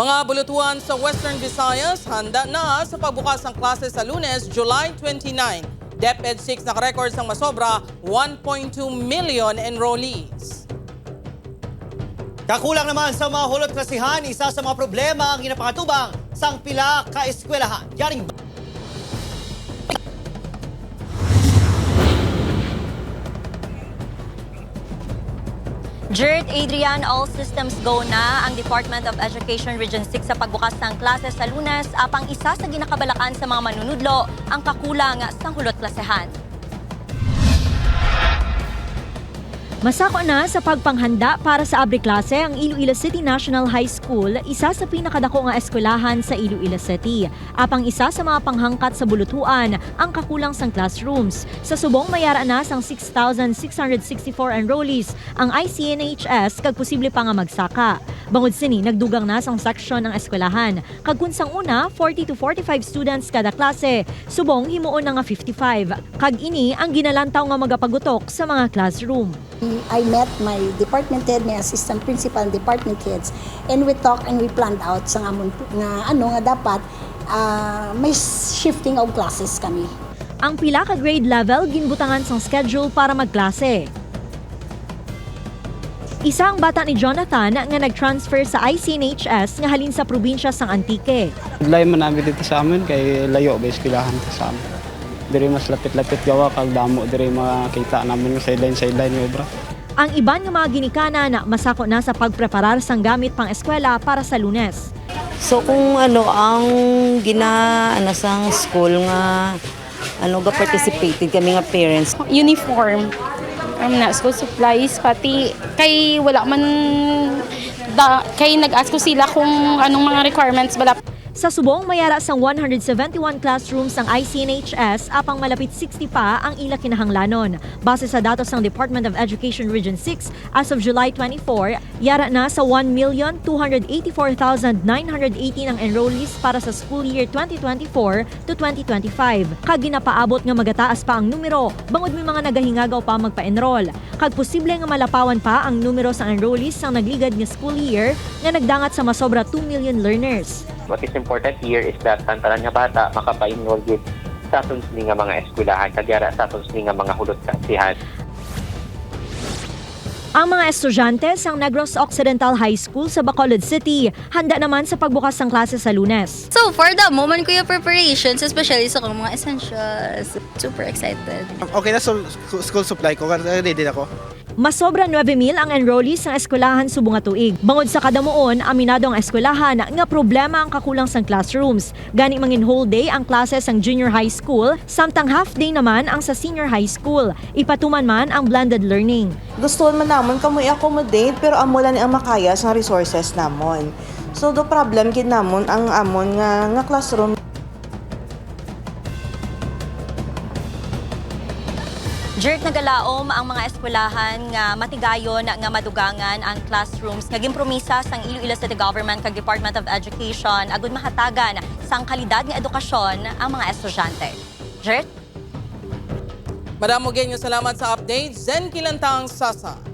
Mga bulutuhan sa Western Visayas handa na sa pagbukas ng klase sa lunes, July 29. DepEd 6 nakarecord ng masobra 1.2 million enrollees. Kakulang naman sa mga hulot klasihan, isa sa mga problema ang ginapakatubang sang pila ka eskwelahan. Yaring Jared Adrian, all systems go na ang Department of Education Region 6 sa pagbukas ng klase sa lunes apang isa sa ginakabalakan sa mga manunudlo ang kakulang sa hulot klasehan. Masako na sa pagpanghanda para sa abre klase ang Iloilo City National High School, isa sa pinakadako nga eskwelahan sa Iloilo City. Apang isa sa mga panghangkat sa bulutuan ang kakulang sang classrooms. Sa subong mayara na sang 6,664 enrollees ang ICNHS kag posible pa nga magsaka. Bangod sini nagdugang na sang section ng eskwelahan. Kag kun sang una 40 to 45 students kada klase, subong himuon na nga 55. Kag ini ang ginalantaw nga magapagutok sa mga classroom. I met my department head, my assistant principal, and department heads, and we talked and we planned out sa amon nga ano nga dapat ah, may shifting of classes kami. Ang pila ka grade level ginbutangan sang schedule para magklase. Isang bata ni Jonathan nga nag-transfer sa ICNHS nga halin sa probinsya sang Antique. Layo man namin dito sa amin kay layo ba iskwilahan to sa amin. Diri mas lapit-lapit gawa kag damo diri makita namin yung sideline sideline yung obra. Ang iban nga mga ginikana na masako na sa pagpreparar sang gamit pang eskwela para sa lunes. So kung ano ang gina ano sang school nga ano ga participated kami nga parents uniform um, na school supplies pati kay wala man da, kay nag-ask ko sila kung anong mga requirements bala Sa subong mayara sang 171 classrooms ang ICNHS apang malapit 60 pa ang ila kinahanglanon. Base sa datos ng Department of Education Region 6 as of July 24, yara na sa 1,284,918 ang enrollees para sa school year 2024 to 2025. Kag ginapaabot nga magataas pa ang numero bangod may mga nagahingagaw pa magpa-enroll. Kag posible nga malapawan pa ang numero sa enrollees sa nagligad nga school year nga nagdangat sa masobra 2 million learners. What is important here is that ang tanan nga bata makapa-enroll gid sa atong sini nga mga eskwelahan kagyara sa atong sini nga mga hulot kasihan. Ang mga estudyante sa Negros Occidental High School sa Bacolod City handa naman sa pagbukas ng klase sa lunes. So, for the moment ko yung preparations, especially sa kong mga essentials, super excited. Okay na so, school supply ko, ready na ako. Masobra 9,000 ang enrollees sa eskwelahan subong tuig. Bangod sa kadamuon, aminado ang eskwelahan nga problema ang kakulang sang classrooms. Gani mangin whole day ang klase sang junior high school, samtang half day naman ang sa senior high school. Ipatuman man ang blended learning. gusto man namon kamo i-accommodate pero amo lang ni ang makaya sa resources namon. So the problem gid namon ang amon nga nga classroom Jared nagalaom ang mga eskwelahan nga matigayon nga madugangan ang classrooms nga gimpromisa sang Iloilo City Government kag Department of Education agud mahatagan sang kalidad nga edukasyon ang mga estudyante. Jared? Madam Mugenyo, salamat sa update. Zen Kilantang Sasa.